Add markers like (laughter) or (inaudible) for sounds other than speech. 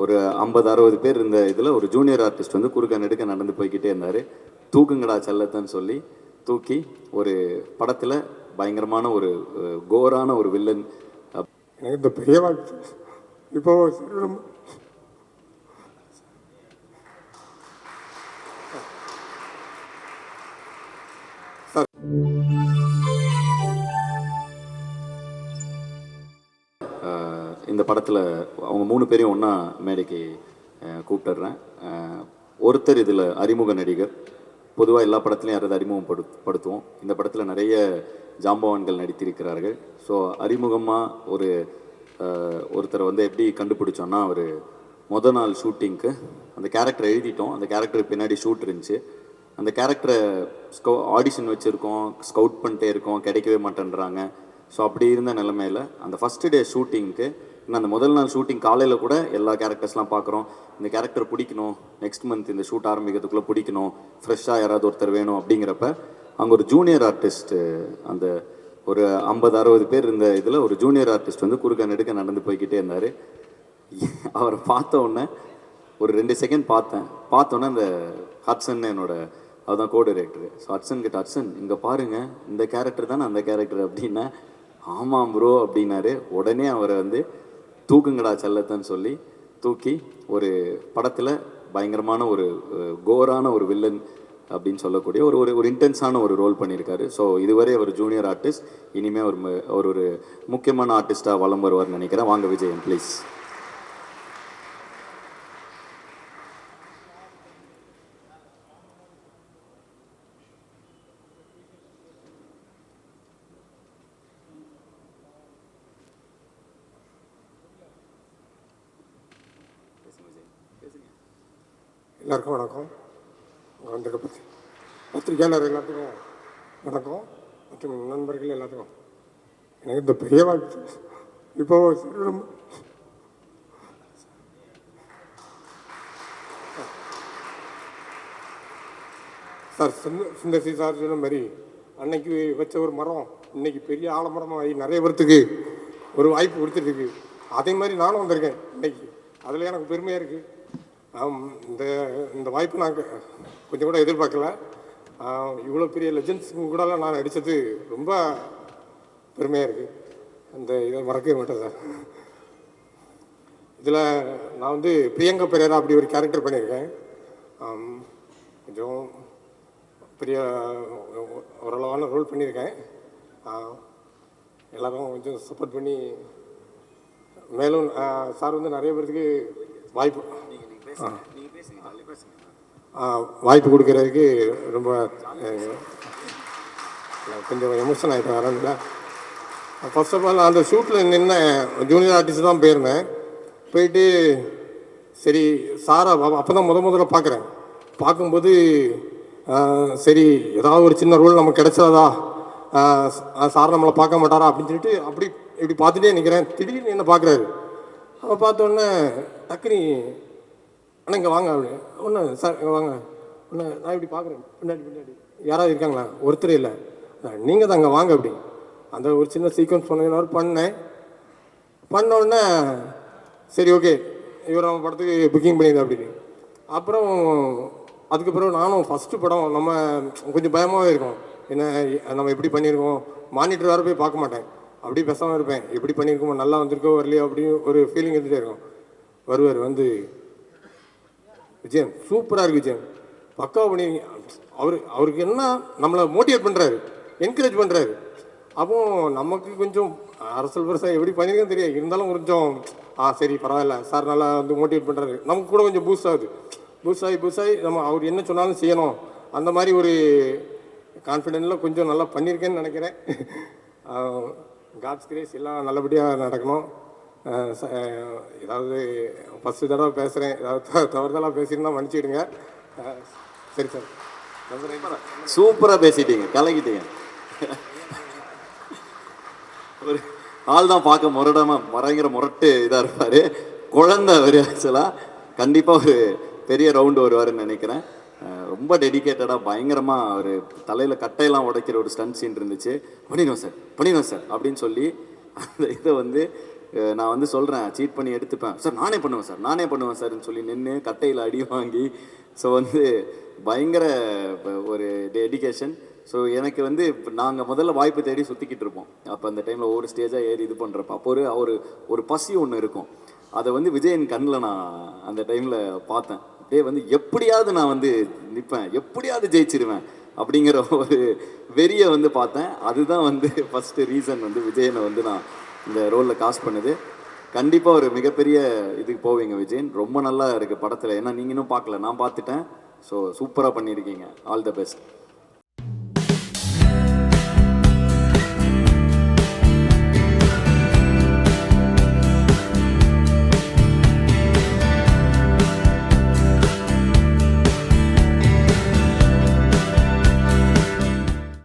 ஒரு ஐம்பது அறுபது பேர் இருந்த இதில் ஒரு ஜூனியர் ஆர்டிஸ்ட் வந்து குறுக்க நெடுக்க நடந்து போய்கிட்டே இருந்தார். தூக்குங்கடா செல்லத்தன்னு சொல்லி தூக்கி ஒரு படத்தில் பயங்கரமான ஒரு கோரான ஒரு வில்லன் எனக்கு இந்த பெரிய வாழ்க்கை இப்போ படத்தில் அவங்க மூணு பேரையும் ஒன்றா மேடைக்கு கூப்பிட்டுறேன் ஒருத்தர் இதில் அறிமுக நடிகர். பொதுவாக எல்லா படத்துலையும் யாராவது அறிமுகப்படு படுத்துவோம். இந்த படத்தில் நிறைய ஜாம்பவான்கள் நடித்திருக்கிறார்கள். ஸோ அறிமுகமாக ஒரு ஒருத்தரை வந்து எப்படி கண்டுபிடிச்சோன்னா ஒரு முத நாள் ஷூட்டிங்க்கு அந்த கேரக்டர் எழுதிட்டோம். அந்த கேரக்டருக்கு பின்னாடி ஷூட் இருந்துச்சு. அந்த கேரக்டரை ஸ்கௌ ஆடிஷன் வச்சுருக்கோம். ஸ்கவுட் பண்ணிட்டே இருக்கோம். கிடைக்கவே மாட்டேன்றாங்க. ஸோ அப்படி இருந்த நிலமையில் அந்த ஃபஸ்ட்டு டே ஷூட்டிங்க்கு ஏன்னா அந்த முதல் நாள் ஷூட்டிங் காலையில் கூட எல்லா கேரக்டர்ஸ்லாம் பார்க்குறோம் இந்த கேரக்டர் பிடிக்கணும். நெக்ஸ்ட் மந்த் இந்த ஷூட் ஆரம்பிக்கிறதுக்குள்ளே பிடிக்கணும். ஃப்ரெஷ்ஷாக யாராவது ஒருத்தர் வேணும் அப்படிங்கிறப்ப அங்கே ஒரு ஜூனியர் ஆர்டிஸ்ட்டு அந்த ஒரு ஐம்பது அறுபது பேர் இருந்த இதில் ஒரு ஜூனியர் ஆர்டிஸ்ட் வந்து குறுக்க நெடுக்க நடந்து போய்கிட்டே இருந்தார். அவரை பார்த்த உடனே ஒரு ரெண்டு செகண்ட் பார்த்தேன். பார்த்தோன்னே அந்த ஹட்சன் என்னோட அதுதான் கோ டைரக்டர் ஸோ ஹட்சன் கிட்ட ஹட்சன் இங்கே பாருங்கள் இந்த கேரக்டர் தானே அந்த கேரக்டர் அப்படின்னா ஆமாம் ப்ரோ அப்படின்னாரு. உடனே அவரை வந்து தூக்குங்கடா செல்லத்தன்னு சொல்லி தூக்கி ஒரு படத்தில் பயங்கரமான ஒரு கோரான ஒரு வில்லன் அப்படின்னு சொல்லக்கூடிய ஒரு ஒரு ஒரு இன்டென்ஸான ஒரு ரோல் பண்ணியிருக்காரு. ஸோ இதுவரை அவர் ஜூனியர் ஆர்டிஸ்ட் இனிமேல் ஒரு ஒரு முக்கியமான ஆர்டிஸ்ட்டாக வலம் வருவார்னு நினைக்கிறேன். வாங்க விஜயன் ப்ளீஸ் எல்லாருக்கும் வணக்கம். வந்திருக்க பத்தி பத்திரிகையாளர் எல்லாத்துக்கும் வணக்கம். மற்றும் நண்பர்கள் எல்லாத்துக்கும் எனக்கு இந்த பெரிய வாழ்த்து. இப்போ சார் சுந்த சுந்தர்சி சார் சொன்ன மாதிரி அன்னைக்கு வச்ச ஒரு மரம் இன்னைக்கு பெரிய ஆலமரமாகி நிறைய பேர்த்துக்கு ஒரு வாய்ப்பு கொடுத்துருக்கு அதே மாதிரி நானும் வந்திருக்கேன் இன்னைக்கு. அதில் எனக்கு பெருமையாக இருக்குது இந்த இந்த வாய்ப்பு நான் கொஞ்சம் கூட எதிர்பார்க்கல. இவ்வளோ பெரிய லெஜன்ஸ் கூடலாம் நான் நடித்தது ரொம்ப பெருமையாக இருக்குது அந்த இதை மறக்கவே மாட்டேன் சார். இதில் நான் வந்து பிரியங்கா பெரேரா அப்படி ஒரு கேரக்டர் பண்ணியிருக்கேன். கொஞ்சம் பெரிய ஓரளவான ரோல் பண்ணியிருக்கேன். எல்லோரும் எல்லாரும் கொஞ்சம் சப்போர்ட் பண்ணி மேலும் சார் வந்து நிறைய பேருக்கு வாய்ப்பு நீங்கள் வாய்ப்பு கொடுக்கறதுக்கு ரொம்ப கொஞ்சம் எமோஷன் ஆகிட்டேன் வரல ஃபர்ஸ்ட் ஆஃப் ஆல் அந்த ஷூட்டில் நின்ன ஜூனியர் ஆர்டிஸ்ட் தான் போயிருந்தேன். போயிட்டு சரி சாரை அப்போ தான் முத முதல்ல பார்க்குறேன் பார்க்கும்போது சரி ஏதாவது ஒரு சின்ன ரோல் நமக்கு கிடைச்சாதா? சார் நம்மளை பார்க்க மாட்டாரா? அப்படின்னு சொல்லிட்டு அப்படி இப்படி பார்த்துட்டே நிற்கிறேன் திடீர்னு என்ன பார்க்குறாரு அப்போ பார்த்தோன்னே டக்குனி அண்ணா இங்கே வாங்க அப்படி. ஒன்று சார் இங்கே வாங்க. ஒன்று நான் இப்படி பார்க்குறேன் பின்னாடி பின்னாடி. யாராவது இருக்காங்களா? ஒருத்தர் இல்லை. நீங்கள் தான் அங்கே வாங்க அப்படி. அந்த ஒரு சின்ன சீக்வன்ஸ் பண்ண பண்ணேன். பண்ண உடனே சரி ஓகே இவர் நம்ம படத்துக்கு புக்கிங் பண்ணியிருந்தா அப்படின்னு. அப்புறம் அதுக்கப்புறம் நானும் ஃபஸ்ட்டு படம் நம்ம கொஞ்சம் பயமாகவே இருக்கும். என்ன நம்ம எப்படி பண்ணியிருக்கோம்? மானிட்டர் வேறு போய் பார்க்க மாட்டேன். அப்படி பேசாமல் இருப்பேன். எப்படி பண்ணியிருக்கோமோ நல்லா வந்திருக்கோ வரலையோ அப்படின்னு ஒரு ஃபீலிங் இருந்துகிட்டே இருக்கும். வருவார் வந்து விஜயன் சூப்பராக இருக்கு விஜயன் பக்காவா பண்ணி அவர் அவருக்கு என்ன நம்மளை மோட்டிவேட் பண்ணுறாரு என்கரேஜ் பண்ணுறாரு அப்போ நமக்கு கொஞ்சம் அரசல் பெருசாக எப்படி பண்ணியிருக்கேன்னு தெரியாது. இருந்தாலும் கொஞ்சம் ஆ சரி பரவாயில்ல சார் நல்லா வந்து மோட்டிவேட் பண்ணுறாரு நமக்கு கூட கொஞ்சம் பூஸ்ட் ஆகுது. பூஸ்ட் ஆகி பூஸ்ட் ஆகி நம்ம அவர் என்ன சொன்னாலும் செய்யணும். அந்த மாதிரி ஒரு கான்ஃபிடென்ட்டில் கொஞ்சம் நல்லா பண்ணியிருக்கேன்னு நினைக்கிறேன். (laughs) காட்ஸ் கிரேஸ் எல்லாம் நல்லபடியாக நடக்கணும். ஏதாவது ஃபஸ்ட்டு தடவை பேசுகிறேன் ஏதாவது தவறுதலாக தவறுதலா பேசியிருந்தா மன்னிச்சிடுங்க. சரி சார். சூப்பராக பேசிட்டீங்க கலங்கிட்டீங்க. ஒரு ஆள் தான் பார்க்க முரடமாக பயங்கர முரட்டு இதாக இருப்பார். குழந்தை அவர் ஆக்சுவலாக கண்டிப்பாக ஒரு பெரிய ரவுண்டு வருவாருன்னு நினைக்கிறேன். ரொம்ப டெடிக்கேட்டடாக பயங்கரமாக ஒரு தலையில் கட்டையெல்லாம் உடைக்கிற ஒரு ஸ்டன்ட் சீன் இருந்துச்சு. பண்ணிடுவோம் சார் பண்ணிடுவோம் சார் அப்படின்னு சொல்லி அந்த இதை வந்து நான் வந்து சொல்கிறேன் சீட் பண்ணி எடுத்துப்பேன். சார் நானே பண்ணுவேன் சார் நானே பண்ணுவேன் சார்னு சொல்லி நின்று கட்டையில் அடி வாங்கி ஸோ வந்து பயங்கர ஒரு டெடிகேஷன் ஸோ எனக்கு வந்து நாங்கள் முதல்ல வாய்ப்பு தேடி சுற்றிக்கிட்டு இருப்போம். அப்போ அந்த டைமில் ஒவ்வொரு ஸ்டேஜாக ஏறி இது பண்ணுறப்ப அப்போ ஒரு ஒரு ஒரு பசி ஒன்று இருக்கும். அதை வந்து விஜயன் கண்ணில் நான் அந்த டைமில் பார்த்தேன். அப்படியே வந்து எப்படியாவது நான் வந்து நிற்பேன் எப்படியாவது ஜெயிச்சிருவேன் அப்படிங்கிற ஒரு வெறியை வந்து பார்த்தேன். அதுதான் வந்து ஃபஸ்ட்டு ரீசன் வந்து விஜயனை வந்து நான் இந்த ரோலில் காஸ்ட் பண்ணுது. கண்டிப்பாக ஒரு மிகப்பெரிய இதுக்கு போவீங்க விஜயன். ரொம்ப நல்லா இருக்குது படத்தில். ஏன்னா நீங்கள் இன்னும் பார்க்கல நான் பார்த்துட்டேன். ஸோ சூப்பராக பண்ணியிருக்கீங்க. All the best